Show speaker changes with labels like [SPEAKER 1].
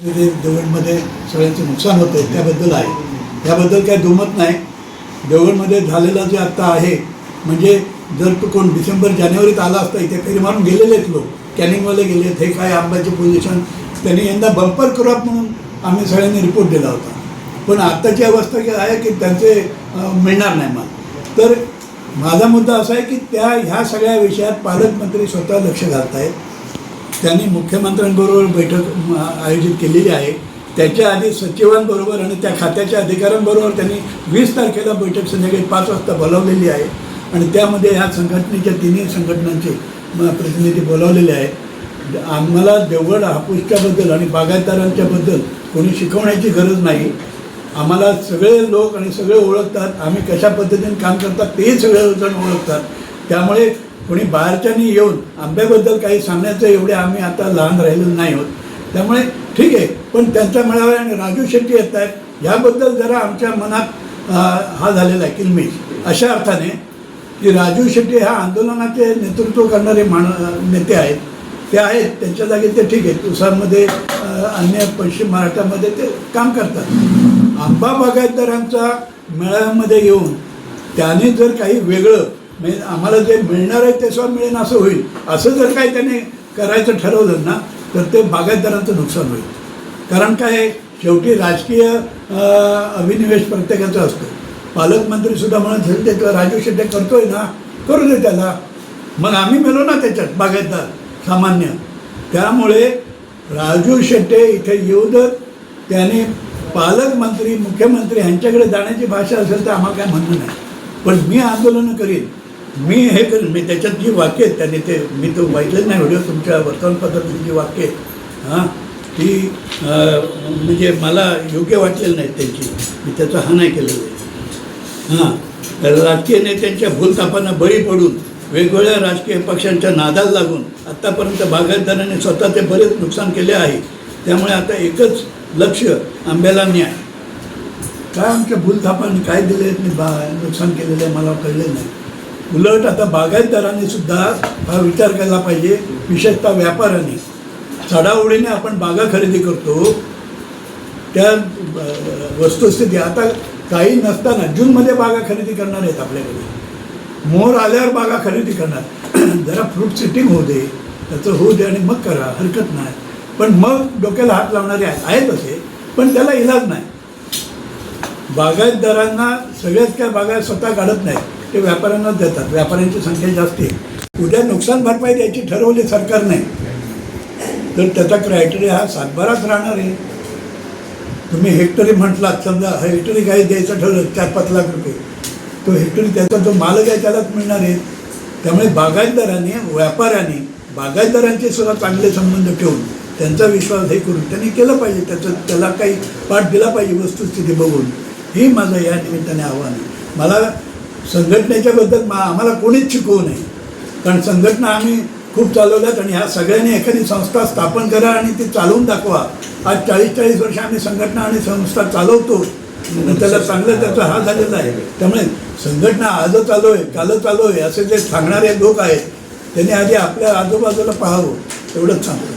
[SPEAKER 1] तिथे देवळमध्ये सगळ्यांचं नुकसान होतं त्याबद्दल आहे. त्याबद्दल काही दुमत नाही. देवळमध्ये झालेला जे आत्ता आहे म्हणजे जर तो कोण डिसेंबर जानेवारीत आला असता इथे फेरी मारून गेलेले आहेत लोक. कॅनिंगवाले गेले हे काय आंब्याचे पोझिशन त्यांनी यंदा बंपर क्रॉप म्हणून आम्ही सगळ्यांनी रिपोर्ट दिला होता. पण आत्ताची अवस्था काय आहे की त्यांचे मिळणार नाही मग तर माझा मुद्दा असा आहे की त्या ह्या सगळ्या विषयात पालकमंत्री स्वतः लक्ष घालत आहेत त्यांनी मुख्यमंत्र्यांबरोबर बैठक आयोजित केलेली आहे. त्याच्या आधी सचिवांबरोबर आणि त्या खात्याच्या अधिकाऱ्यांबरोबर त्यांनी वीस तारखेला बैठक संध्याकाळी पाच वाजता बोलावलेली आहे. आणि त्यामध्ये ह्या संघटनेच्या तिन्ही संघटनांचे प्रतिनिधी बोलावलेले आहेत. आम्हाला देवगड हापूसच्याबद्दल आणि बागायतदारांच्याबद्दल कोणी शिकवण्याची गरज नाही. आम्हाला सगळे लोक आणि सगळे ओळखतात. आम्ही कशा पद्धतीने काम करतात तेही सगळे जण ओळखतात. त्यामुळे कोणी बाहेरच्यानी येऊन आंब्याबद्दल काही सांगण्याचं एवढे आम्ही आता लहान राहिलेलो नाही होत त्यामुळे ठीक आहे पण त्यांच्या मेळाव्या आणि राजू शेट्टी येत आहेत. ह्याबद्दल जरा आमच्या मनात हा झालेला आहे किलमिश. अशा अर्थाने की राजू शेट्टी ह्या आंदोलनाचे नेतृत्व करणारे मान नेते आहेत. ते आहेत त्यांच्या जागी ते ठीक आहेत. उसामध्ये अन्य पश्चिम महाराष्ट्रामध्ये ते काम करतात. आंबा बागायतदारांचा मेळाव्यामध्ये येऊन त्याने जर काही वेगळं म्हणजे आम्हाला जे मिळणार आहे ते सुद्धा मिळेल असं होईल. असं जर काही त्याने करायचं ठरवलं ना तर ते बागायतदारांचं नुकसान होईल. कारण काय आहे, शेवटी राजकीय अभिनिवेश प्रत्येकाचा असतो. पालकमंत्रीसुद्धा म्हणत होते ते राजू शेट्टे करतोय ना करू दे त्याला. मग आम्ही मेलो ना त्याच्यात बागायतदार सामान्य. त्यामुळे राजू शेट्टे इथे येऊ दर त्याने पालकमंत्री मुख्यमंत्री यांच्याकडे जाण्याची भाषा असेल तर आम्हाला काय म्हणणं नाही. पण मी आंदोलनं करीन. मी हे करीन मी त्याच्यात जी वाक्य आहेत त्यांनी ते मी तो वाचलेच नाही व्हिडिओ तुमच्या वर्तमानपत्रातली जी वाक्य आहेत हां ती म्हणजे मला योग्य वाटलेलं नाहीत त्यांची. मी त्याचा हा नाही केलेला आहे. हां तर राजकीय नेत्यांच्या भूलतापांना बळी पडून वेगवेगळ्या राजकीय पक्षांच्या नादाला लागून आत्तापर्यंत बागायतदारांनी स्वतः ते बरेच नुकसान केले आहे. त्यामुळे आता एकच लक्ष आंब्याला न्याय. काय आमच्या भूलथापांनी काय दिले मी बा नुकसान केलेलं आहे मला कळलं नाही. उलट आता बागायतदारांनी सुद्धा हा विचार केला पाहिजे विशेषतः व्यापाऱ्यांनी. चढाओढीने आपण बागा खरेदी करतो त्या वस्तुस्थिती. आता काही नसताना जूनमध्ये बागा खरेदी करणार आहेत आपल्याकडे. मोर आल्यावर बागा खरेदी करणार. जरा फ्रूट सिटिंग होऊ दे त्याचं होऊ दे आणि मग करा हरकत नाही. पण मग डोक्याला हात लावणारे आहेत असे पण त्याला इलाज नाही. बागायतदारांना सगळ्याच काय बागा स्वतः काढत नाहीत. ते व्यापाऱ्यांनाच देतात. व्यापाऱ्यांची संख्या जास्त आहे. उद्या नुकसान भरपाई द्यायची ठरवली सरकारने तर त्याचा क्रायटेरिया हा सातबाराच राहणार आहे. तुम्ही हेक्टरी म्हटलात समजा हेक्टरी काही द्यायचं ठरलं चार पाच लाख रुपये. तो हेक्टरी त्याचा जो मालक आहे त्यालाच मिळणार आहे. त्यामुळे बागायतदारांनी व्यापाऱ्यांनी बागायतदारांचे सुद्धा चांगले संबंध ठेवून त्यांचा विश्वास हे करून त्यांनी केलं पाहिजे. त्याचं त्याला काही पाठ दिला पाहिजे वस्तुस्थिती बघून. ही माझं या निमित्ताने आव्हान आहे. मला संघटनेच्याबद्दल मा आम्हाला कोणीच शिकवू नये. कारण संघटना आम्ही खूप चालवल्यात आणि ह्या सगळ्यांनी एखादी संस्था स्थापन करा आणि ती चालवून दाखवा. आज चाळीस चाळीस वर्ष आम्ही संघटना आणि संस्था चालवतो. त्याला चांगलं त्याचा हा झालेला आहे. त्यामुळे संघटना आजच चालू आहे कालच चालू आहे असे जे सांगणारे लोक आहेत त्यांनी आधी आपल्या आजूबाजूला पाहावं. एवढंच सांगतो.